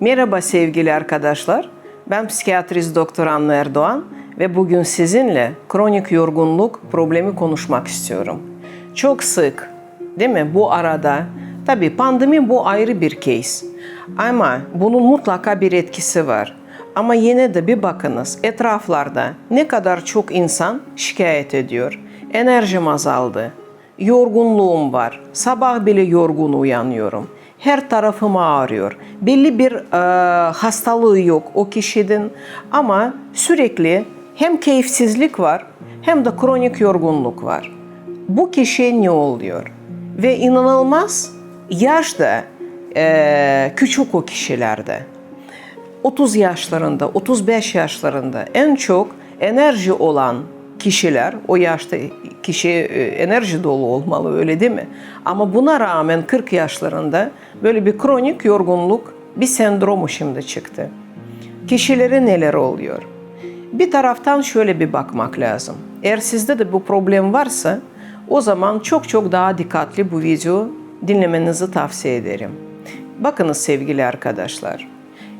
Merhaba sevgili arkadaşlar. Ben psikiyatrist doktor Anna Erdoğan ve bugün sizinle kronik yorgunluk problemi konuşmak istiyorum. Çok sık değil mi bu arada tabii pandemi bu ayrı bir case ama bunun mutlaka bir etkisi var. Ama yine de bir bakınız etraflarda ne kadar çok insan şikayet ediyor. Enerjim azaldı, yorgunluğum var, sabah bile yorgun uyanıyorum her tarafım ağrıyor. Belli bir e, hastalığı yok o kişinin ama sürekli hem keyifsizlik var hem de kronik yorgunluk var. Bu kişiye ne oluyor? Ve inanılmaz yaş da e, küçük o kişilerde. 30 yaşlarında, 35 yaşlarında en çok enerji olan kişiler, o yaşta kişi e, enerji dolu olmalı öyle değil mi? Ama buna rağmen 40 yaşlarında böyle bir kronik yorgunluk, bir sendromu şimdi çıktı. Kişilere neler oluyor? Bir taraftan şöyle bir bakmak lazım. Eğer sizde de bu problem varsa o zaman çok çok daha dikkatli bu video dinlemenizi tavsiye ederim. Bakınız sevgili arkadaşlar.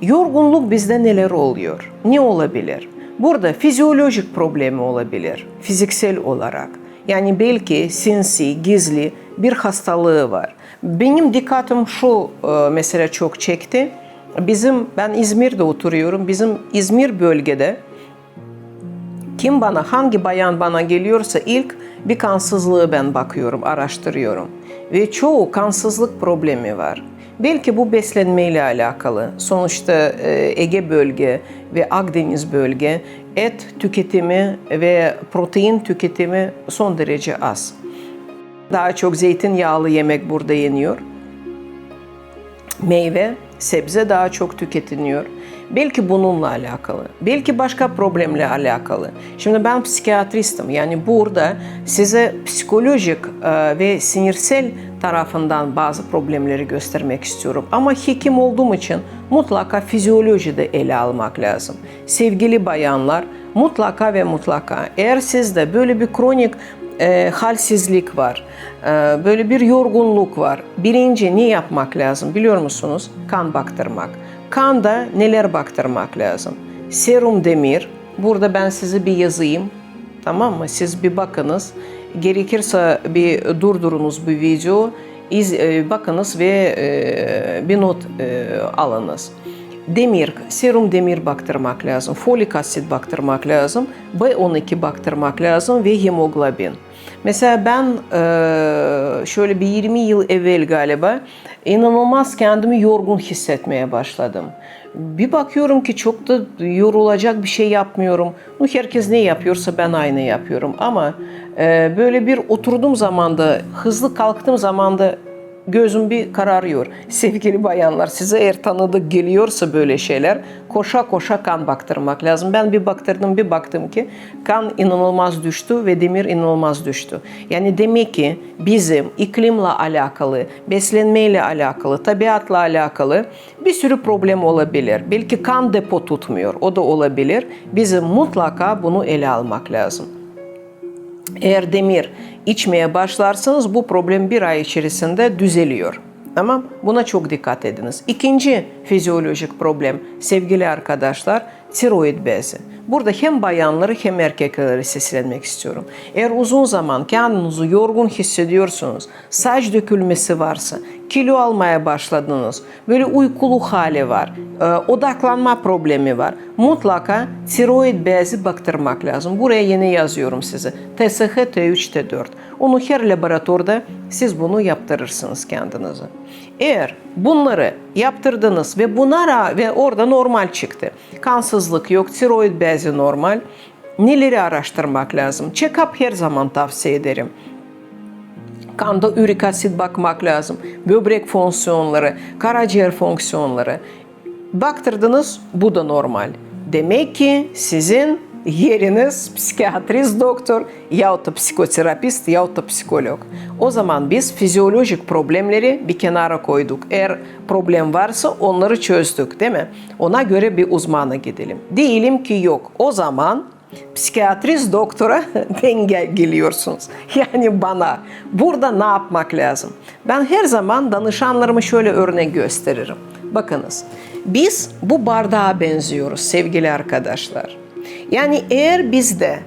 Yorgunluk bizde neler oluyor? Ne olabilir? Burada fizyolojik problemi olabilir, fiziksel olarak. Yani belki sinsi, gizli bir hastalığı var. Benim dikkatim şu e, mesela çok çekti. Bizim, ben İzmir'de oturuyorum. Bizim İzmir bölgede kim bana, hangi bayan bana geliyorsa ilk bir kansızlığı ben bakıyorum, araştırıyorum. Ve çoğu kansızlık problemi var. Belki bu beslenmeyle alakalı. Sonuçta e, Ege bölge ve Akdeniz bölge et tüketimi ve protein tüketimi son derece az. Daha çok zeytinyağlı yemek burada yeniyor. Meyve, sebze daha çok tüketiliyor. Belki bununla alakalı, belki başka problemle alakalı. Şimdi ben psikiyatristim. Yani burada size psikolojik e, ve sinirsel tarafından bazı problemleri göstermek istiyorum. Ama hekim olduğum için mutlaka fizyoloji de ele almak lazım. Sevgili bayanlar, mutlaka ve mutlaka eğer sizde böyle bir kronik e, halsizlik var, e, böyle bir yorgunluk var. Birinci ne yapmak lazım biliyor musunuz? Kan baktırmak. Kanda neler baktırmak lazım? Serum demir. Burada ben size bir yazayım. Tamam mı? Siz bir bakınız. Gerekirse bir durdurunuz bu video. İz, e, bakınız ve e, bir not e, alınız. Demir, serum demir baktırmak lazım. Folik asit baktırmak lazım. B12 baktırmak lazım ve hemoglobin. Mesela ben e, şöyle bir 20 yıl evvel galiba inanılmaz kendimi yorgun hissetmeye başladım. Bir bakıyorum ki çok da yorulacak bir şey yapmıyorum. Herkes ne yapıyorsa ben aynı yapıyorum. Ama e, böyle bir oturduğum zamanda, hızlı kalktığım zamanda gözüm bir kararıyor. Sevgili bayanlar size eğer tanıdık geliyorsa böyle şeyler koşa koşa kan baktırmak lazım. Ben bir baktırdım bir baktım ki kan inanılmaz düştü ve demir inanılmaz düştü. Yani demek ki bizim iklimle alakalı, beslenmeyle alakalı, tabiatla alakalı bir sürü problem olabilir. Belki kan depo tutmuyor o da olabilir. Bizim mutlaka bunu ele almak lazım. Eğer demir içmeye başlarsanız bu problem bir ay içerisinde düzeliyor. Tamam Buna çok dikkat ediniz. İkinci fizyolojik problem sevgili arkadaşlar tiroid bezi. Burada hem bayanları hem erkekleri seslenmek istiyorum. Eğer uzun zaman kendinizi yorgun hissediyorsunuz, saç dökülmesi varsa, kilo almaya başladınız, böyle uykulu hali var, e, odaklanma problemi var. Mutlaka tiroid bezi baktırmak lazım. Buraya yeni yazıyorum size. TSH, T3, T4. Onu her laboratuvarda siz bunu yaptırırsınız kendinize. Eğer bunları yaptırdınız ve buna ve orada normal çıktı. Kansızlık yok, tiroid bezi normal. Neleri araştırmak lazım? Check-up her zaman tavsiye ederim. Kanda ürik asit bakmak lazım. Böbrek fonksiyonları, karaciğer fonksiyonları. Baktırdınız bu da normal. Demek ki sizin yeriniz psikiyatrist doktor yahut da psikoterapist yahut da psikolog. O zaman biz fizyolojik problemleri bir kenara koyduk. Eğer problem varsa onları çözdük değil mi? Ona göre bir uzmana gidelim. Diyelim ki yok. O zaman psikiyatrist doktora denge geliyorsunuz. Yani bana. Burada ne yapmak lazım? Ben her zaman danışanlarıma şöyle örnek gösteririm. Bakınız, biz bu bardağa benziyoruz sevgili arkadaşlar. Yani eğer bizde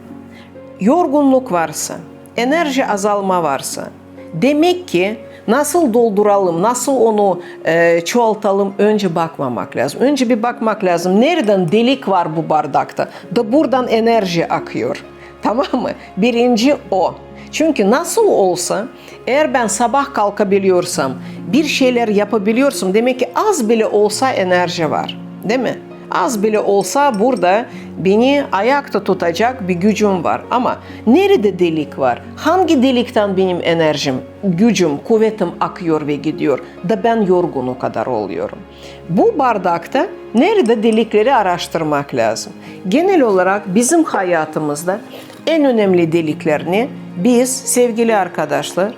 yorgunluk varsa, enerji azalma varsa, demek ki nasıl dolduralım, nasıl onu e, çoğaltalım önce bakmamak lazım. Önce bir bakmak lazım. Nereden delik var bu bardakta? Da buradan enerji akıyor. Tamam mı? Birinci o. Çünkü nasıl olsa eğer ben sabah kalkabiliyorsam, bir şeyler yapabiliyorsam demek ki az bile olsa enerji var. Değil mi? Az bile olsa burada beni ayakta tutacak bir gücüm var. Ama nerede delik var? Hangi delikten benim enerjim, gücüm, kuvvetim akıyor ve gidiyor da ben yorgun o kadar oluyorum. Bu bardakta nerede delikleri araştırmak lazım. Genel olarak bizim hayatımızda en önemli deliklerini biz sevgili arkadaşlar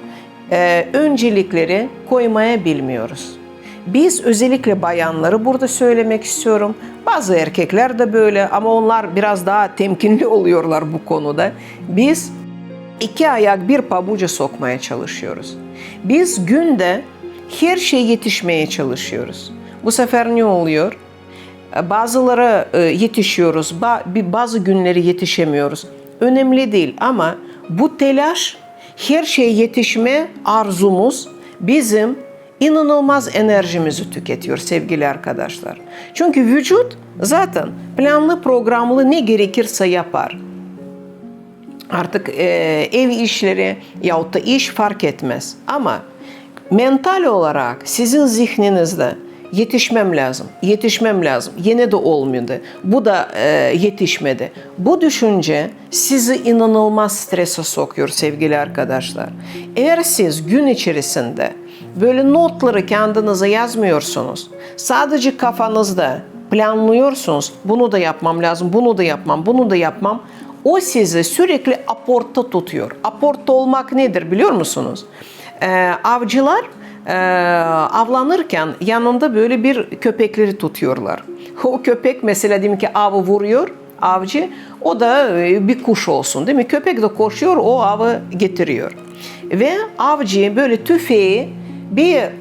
e, öncelikleri koymaya bilmiyoruz. Biz özellikle bayanları burada söylemek istiyorum. Bazı erkekler de böyle ama onlar biraz daha temkinli oluyorlar bu konuda. Biz iki ayak bir pabuca sokmaya çalışıyoruz. Biz günde her şey yetişmeye çalışıyoruz. Bu sefer ne oluyor? Bazıları e, yetişiyoruz, bazı günleri yetişemiyoruz. Önemli değil ama bu telaş, her şeye yetişme arzumuz bizim inanılmaz enerjimizi tüketiyor sevgili arkadaşlar. Çünkü vücut zaten planlı programlı ne gerekirse yapar. Artık e, ev işleri yahut da iş fark etmez. Ama mental olarak sizin zihninizde yetişmem lazım, yetişmem lazım. Yine de olmadı. Bu da e, yetişmedi. Bu düşünce sizi inanılmaz strese sokuyor sevgili arkadaşlar. Eğer siz gün içerisinde böyle notları kendinize yazmıyorsunuz, sadece kafanızda planlıyorsunuz, bunu da yapmam lazım, bunu da yapmam, bunu da yapmam, o sizi sürekli aportta tutuyor. Aportta olmak nedir biliyor musunuz? Ee, avcılar e, avlanırken yanında böyle bir köpekleri tutuyorlar. O köpek mesela diyelim ki avı vuruyor avcı o da e, bir kuş olsun değil mi? Köpek de koşuyor o avı getiriyor. Ve avcı böyle tüfeği bir e,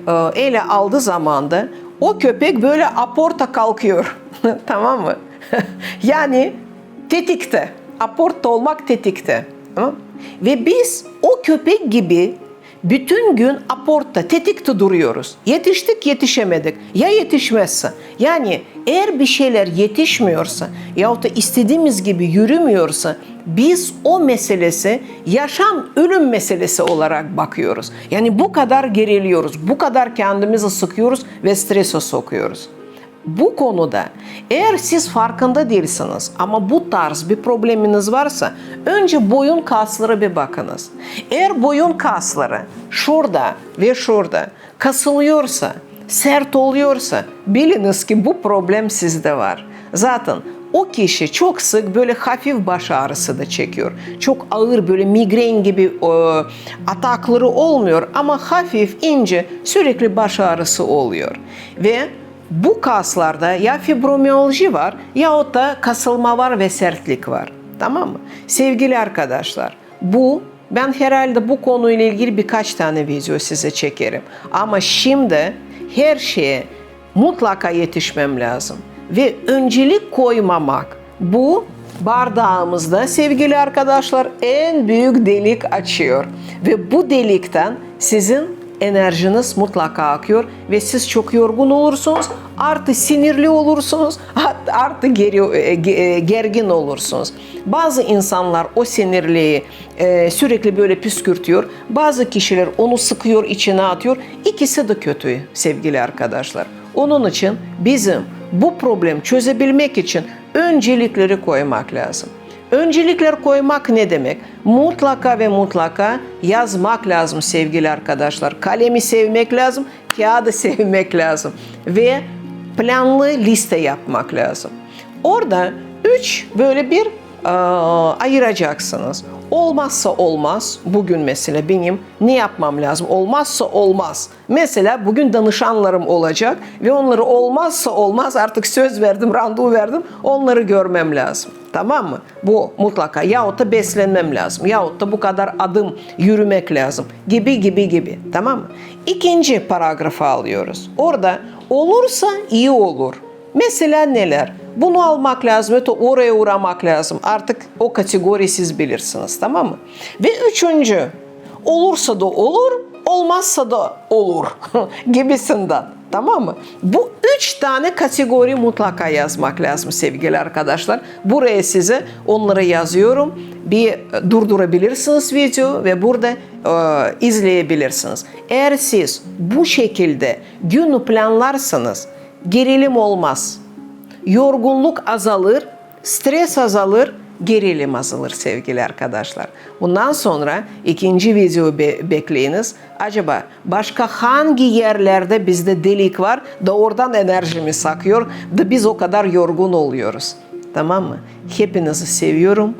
ele aldığı zaman da o köpek böyle aporta kalkıyor. tamam mı? yani tetikte. Aporta olmak tetikte. Ve biz o köpek gibi bütün gün aportta, tetikte duruyoruz. Yetiştik, yetişemedik. Ya yetişmezse? Yani eğer bir şeyler yetişmiyorsa yahut da istediğimiz gibi yürümüyorsa biz o meselesi yaşam ölüm meselesi olarak bakıyoruz. Yani bu kadar geriliyoruz, bu kadar kendimizi sıkıyoruz ve strese sokuyoruz. Bu konuda eğer siz farkında değilsiniz ama bu tarz bir probleminiz varsa önce boyun kasları bir bakınız. Eğer boyun kasları şurada ve şurada kasılıyorsa, sert oluyorsa biliniz ki bu problem sizde var. Zaten o kişi çok sık böyle hafif baş ağrısı da çekiyor. Çok ağır böyle migren gibi e, atakları olmuyor ama hafif ince sürekli baş ağrısı oluyor. Ve bu kaslarda ya fibromiyalji var ya da kasılma var ve sertlik var. Tamam mı? Sevgili arkadaşlar bu ben herhalde bu konuyla ilgili birkaç tane video size çekerim. Ama şimdi her şeye mutlaka yetişmem lazım. Ve öncelik koymamak bu bardağımızda sevgili arkadaşlar en büyük delik açıyor. Ve bu delikten sizin enerjiniz mutlaka akıyor ve siz çok yorgun olursunuz. Artı sinirli olursunuz. Artı geri, e, gergin olursunuz. Bazı insanlar o sinirliği e, sürekli böyle püskürtüyor. Bazı kişiler onu sıkıyor, içine atıyor. İkisi de kötü sevgili arkadaşlar. Onun için bizim bu problem çözebilmek için öncelikleri koymak lazım. Öncelikler koymak ne demek? Mutlaka ve mutlaka yazmak lazım sevgili arkadaşlar. Kalemi sevmek lazım, kağıdı sevmek lazım ve planlı liste yapmak lazım. Orada üç böyle bir e, ayıracaksınız. Olmazsa olmaz. Bugün mesela benim ne yapmam lazım? Olmazsa olmaz. Mesela bugün danışanlarım olacak ve onları olmazsa olmaz artık söz verdim, randevu verdim. Onları görmem lazım. Tamam mı? Bu mutlaka. Yahut da beslenmem lazım. Yahut da bu kadar adım yürümek lazım. Gibi gibi gibi. Tamam mı? İkinci paragrafı alıyoruz. Orada olursa iyi olur. Mesela neler? Bunu almak lazım, öte oraya uğramak lazım. Artık o kategori siz bilirsiniz tamam mı? Ve üçüncü, olursa da olur, olmazsa da olur gibisinden. Tamam mı? Bu üç tane kategori mutlaka yazmak lazım sevgili arkadaşlar. Buraya size onları yazıyorum. Bir durdurabilirsiniz video ve burada e, izleyebilirsiniz. Eğer siz bu şekilde günü planlarsanız gerilim olmaz. Yorgunluk azalır, stres azalır, gerilim azalır sevgili arkadaşlar. Bundan sonra ikinci video be- bekleyiniz. Acaba başka hangi yerlerde bizde delik var da oradan enerjimiz sakıyor da biz o kadar yorgun oluyoruz. Tamam mı? Hepinizi seviyorum.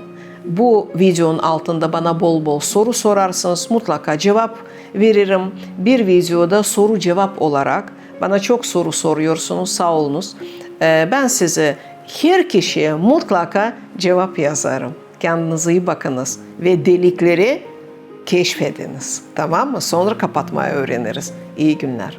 Bu videonun altında bana bol bol soru sorarsınız. Mutlaka cevap veririm. Bir videoda soru cevap olarak bana çok soru soruyorsunuz. Sağ olunuz. Ee, Ben size her kişiye mutlaka cevap yazarım. Kendinize iyi bakınız ve delikleri keşfediniz. Tamam mı? Sonra kapatmayı öğreniriz. İyi günler.